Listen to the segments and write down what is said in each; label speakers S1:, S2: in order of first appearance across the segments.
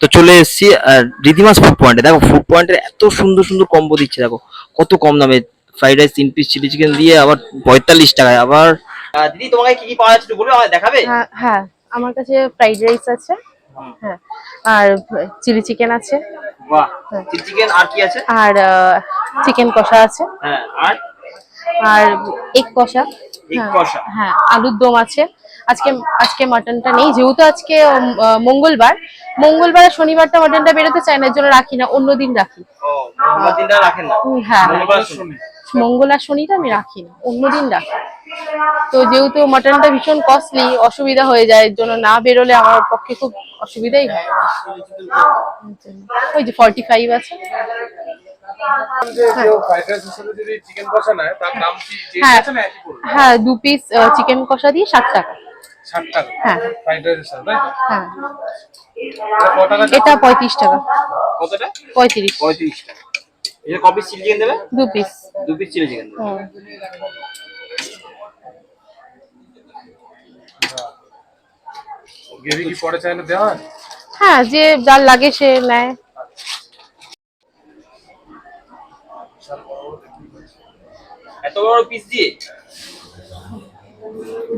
S1: তো চলে এসেছি আহ, রীতিমাস ফুড পয়েন্টে দেখো ফুড পয়েন্টের এত সুন্দর সুন্দর কম্বো দিচ্ছে দেখো। কত কম দামে ফ্রাইড রাইস তিন পিস চিলি চিকেন দিয়ে আবার পঁয়তাল্লিশ টাকায়। আবার দিদি তোমাকে কি কি পাওয়া যাচ্ছে বলবে আমায় দেখাবে?
S2: হ্যাঁ হ্যাঁ আমার কাছে ফ্রাইড রাইস আছে। হ্যাঁ আর চিলি চিকেন আছে।
S1: বাহ
S2: হ্যাঁ।
S1: চিলি চিকেন আর কি আছে?
S2: আর চিকেন কষা আছে।
S1: হ্যাঁ আর?
S2: আর এগ কষা।
S1: এগ
S2: হ্যাঁ,
S1: কষা।
S2: হ্যাঁ আলুর দম আছে। আজকে আজকে মাটনটা নেই। যেহেতু আজকে মঙ্গলবার মঙ্গলবার আর শনিবারটা মাটনটা বেরোতে চায় না এর জন্য রাখি না অন্য দিন রাখি। হ্যাঁ। মঙ্গল আর শনিটা আমি রাখি না অন্য দিন রাখি। তো যেহেতু মাটনটা ভীষণ কস্টলি অসুবিধা হয়ে যায় এর জন্য না বেরোলে আমার পক্ষে খুব অসুবিধাই হয়। ওই যে ফর্টি ফাইভ আছে। হ্যাঁ।
S3: আছে না একই পড়বে?
S2: হ্যাঁ দু পিস চিকেন কষা দিয়ে ষাট টাকা।
S3: ষাট টাকা।
S2: হ্যাঁ।
S3: ফ্রাইড রাইসের তাই তো?
S2: হ্যাঁ।
S3: এটা
S2: পঁয়ত্রিশ টাকা।
S1: কতটা?
S2: পঁয়ত্রিশ।
S1: পঁয়ত্রিশ টাকা। এটা কপিস চিলি চিকেন দেবে?
S2: দু পিস।
S1: দু পিস চিলি চিকেন
S3: গ্রেভি কি পরে চাইলে দেওয়া হয়?
S2: হ্যাঁ যে যার লাগে সে নেয়।
S1: এত বড় পিস দিয়ে?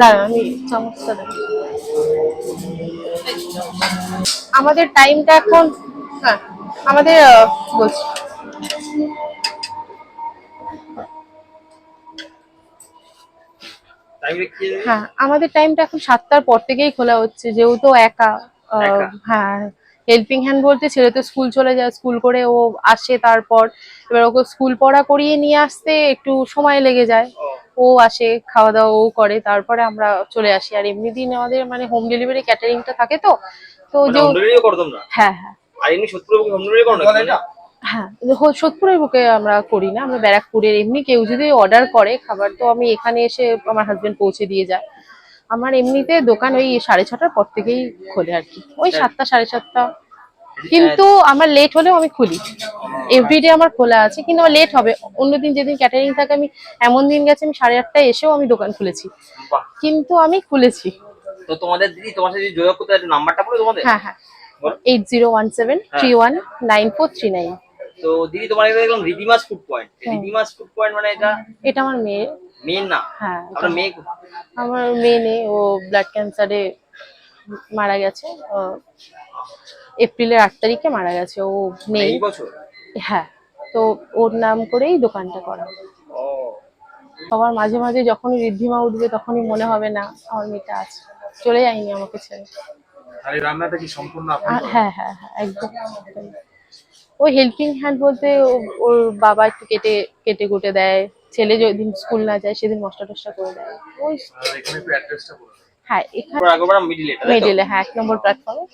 S2: দাঁড়া আমি চামচটা আমাদের টাইমটা এখন হ্যাঁ আমাদের বলছি। হ্যাঁ আমাদের টাইমটা এখন সাতটার পর থেকেই খোলা হচ্ছে যেহেতু একা? হ্যাঁ হেল্পিং হ্যান্ড বলতে ছেলে তো স্কুল চলে যায় স্কুল করে ও আসে তারপর। এবার ওকে স্কুল পড়া করিয়ে নিয়ে আসতে একটু সময় লেগে যায়। ও আসে খাওয়া দাওয়া ও করে তারপরে আমরা চলে আসি। আর এমনি দিন আমাদের মানে হোম ডেলিভারি ক্যাটারিংটা থাকে তো তো
S1: মানে
S2: যে হ্যাঁ হ্যাঁ। হ্যাঁ সোদপুরের বুকে আমরা করি না আমরা ব্যারাকপুরের। এমনি কেউ যদি অর্ডার করে খাবার তো আমি এখানে এসে আমার হাজবেন্ড পৌঁছে দিয়ে যায়। আমার এমনিতে দোকান ওই সাড়ে ছটার পর থেকেই খোলে আর কি। ওই সাতটা সাড়ে সাতটা কিন্তু আমার লেট হলেও আমি খুলি। এভরিডে আমার খোলা আছে কিন্তু আমার লেট হবে। অন্যদিন যেদিন ক্যাটারিং থাকে আমি এমন দিন গেছে আমি সাড়ে আটটায় এসেও আমি দোকান খুলেছি। কিন্তু আমি খুলেছি।
S1: তো তোমাদের দিদি তোমার সাথে যোগাযোগ করতে একটু নাম্বারটা বলো তোমাদের।
S2: হ্যাঁ হ্যাঁ। Eight zero one seven three one nine four three nine
S1: তো দিদি তোমার এখানে দেখলাম Ridhima's food point Ridhima's food point মানে এটা?
S2: এটা আমার মেয়ে।
S1: মেন না
S2: হ্যাঁ
S1: আপনার মেয়ে
S2: আমার মেয়ে নেই ও ব্লাড ক্যান্সারে মারা গেছে। এপ্রিলের আট তারিখে মারা গেছে ও
S1: বছর?
S2: হ্যাঁ তো ওর নাম করেই দোকানটা করা। সবার মাঝে মাঝে যখনই ঋদ্ধিমা উঠবে তখনই মনে হবে না আমার মেয়েটা আছে চলে যায়নি আমাকে ছেড়ে।
S3: রান্নাটা কি সম্পূর্ণ?
S2: হ্যাঁ হ্যাঁ হ্যাঁ একদম ওই হেল্পিং হ্যান্ড বলতে ও- ওর বাবা একটু কেটে কেটে কুটে দেয়। ছেলে যেদিন স্কুল না যায় সেদিন মশলা টসটা করে দেয়। ওই হ্যাঁ এখানে
S1: মিডিলে
S2: হ্যাঁ এক নম্বর প্ল্যাটফর্মে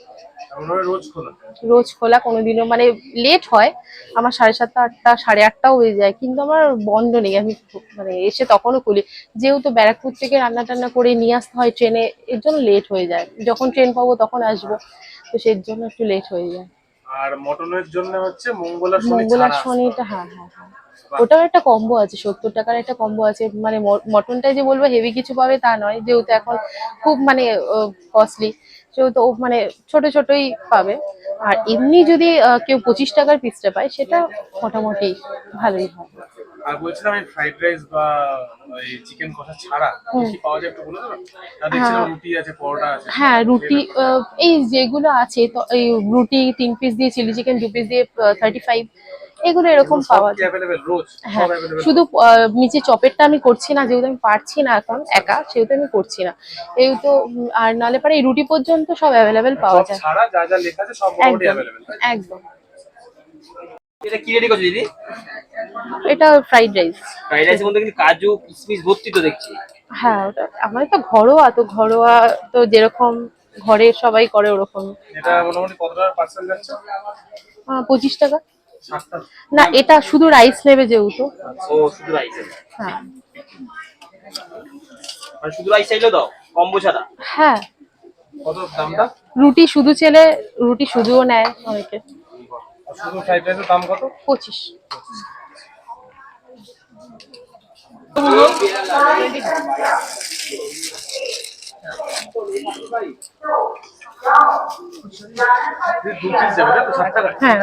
S3: রোজ খোলা?
S2: রোজ খোলা কোনোদিনও মানে লেট হয়। আমার সাড়ে সাতটা আটটা সাড়ে আটটাও হয়ে যায় কিন্তু আমার বন্ধ নেই আমি মানে এসে তখনও খুলি। যেহেতু ব্যারাকপুর থেকে রান্না টান্না করে নিয়ে আসতে হয় ট্রেনে এর জন্য লেট হয়ে যায়। যখন ট্রেন পাবো তখন আসব তো সেই জন্য একটু লেট হয়ে যায়।
S3: আর মটনের জন্য হচ্ছে মঙ্গলা শনি
S2: মঙ্গলা শনিটা হ্যাঁ হ্যাঁ হ্যাঁ। ওটাও একটা কম্বো আছে সত্তর টাকার একটা কম্বো আছে। মানে মটনটাই যে বলব হেভি কিছু পাবে তা নয় যেহেতু এখন খুব মানে কস্টলি সেহেতু ও মানে ছোট ছোটই পাবে। আর এমনি যদি কেউ পঁচিশ টাকার পিসটা পায় সেটা মোটামুটি ভালোই হয়
S3: আর বলছিলাম এই ফ্রাইড রাইস বা এই চিকেন কষা ছাড়া কি পাওয়া যায় একটু বলে দেবেন? আর দেখছিলাম
S2: হ্যাঁ।
S3: রুটি আছে পরোটা আছে।
S2: হ্যাঁ রুটি এই যেগুলো আছে তো এই রুটি তিন পিস দিয়ে চিলি চিকেন দু পিস দিয়ে থার্টি ফাইভ এগুলো এরকম পাওয়া যায়। হ্যাঁ শুধু নিচে চপেরটা আমি করছি না যেহেতু আমি পারছি না এখন একা সেহেতু আমি করছি না। এই তো আর নালে পারে এই রুটি পর্যন্ত সব অ্যাভেলেবেল পাওয়া যায়।
S3: ছাড়া যা যা লেখা আছে সব অ্যাভেলেবেল
S2: একদম
S1: এটা কি রেডি করছ দিদি?
S2: এটা ফ্রাইড রাইস
S1: ফ্রাইড রাইসের মধ্যে কিন্তু কাজু কিশমিশ ভর্তি তো দেখছি।
S2: হ্যাঁ ওটা আমাদের তো ঘরোয়া তো ঘরোয়া তো যেরকম ঘরে সবাই করে ওরকম।
S3: এটা মোটামুটি কত টাকার পার্সেল যাচ্ছে
S2: পঁচিশ টাকা। না এটা শুধু রাইস নেবে যেহেতু।
S1: ও শুধু রাইস
S2: হ্যাঁ।
S1: মানে শুধু রাইস চাইলেও দাও কম্বো ছাড়া।
S2: হ্যাঁ।
S3: কত দামটা?
S2: রুটি শুধু চেলে রুটি শুধুও নেয় অনেকে।
S3: শুধু ফ্রাইড রাইসের দাম কত?
S2: পঁচিশ। হ্যাঁ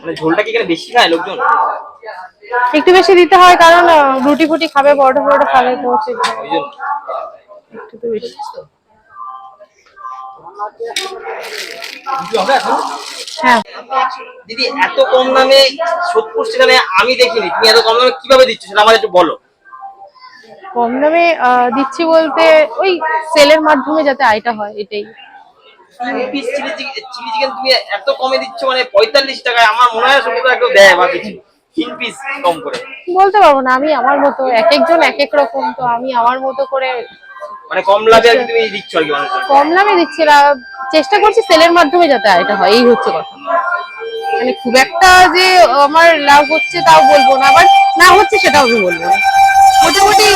S1: মানে ঝোলটা কি এখানে বেশি খায় লোকজন?
S2: একটু বেশি দিতে হয় কারণ রুটি ফুটি খাবে বড় বড় খাবে তো একটু বেশি। হ্যাঁ।
S1: দিদি এত কম দামে সোদপুর সেখানে আমি দেখিনি। তুমি এত কম দামে কীভাবে দিচ্ছ সেটা আমাদের একটু বলো।
S2: কম দামে দিচ্ছি বলতে ওই সেলের মাধ্যমে যাতে আয়টা হয় এটাই।
S1: চিলি চিকেন তুমি এত কমে দিচ্ছ মানে পঁয়তাল্লিশ টাকায় আমার মনে হয় সোদপুর কেউ দেয় বা কিছু। কিং
S2: বলতে পারব না আমি আমার মতো এক একজন এক এক রকম তো আমি আমার মতো করে
S1: মানে কম লাভে তুমি দিচ্ছ আর কি মানে?
S2: কম লাভে দিচ্ছি না চেষ্টা করছি সেলের মাধ্যমে যাতে এটা হয় এই হচ্ছে কথা। মানে খুব একটা যে আমার লাভ হচ্ছে তাও বলব না আবার না হচ্ছে সেটাও আমি বলব মোটামুটি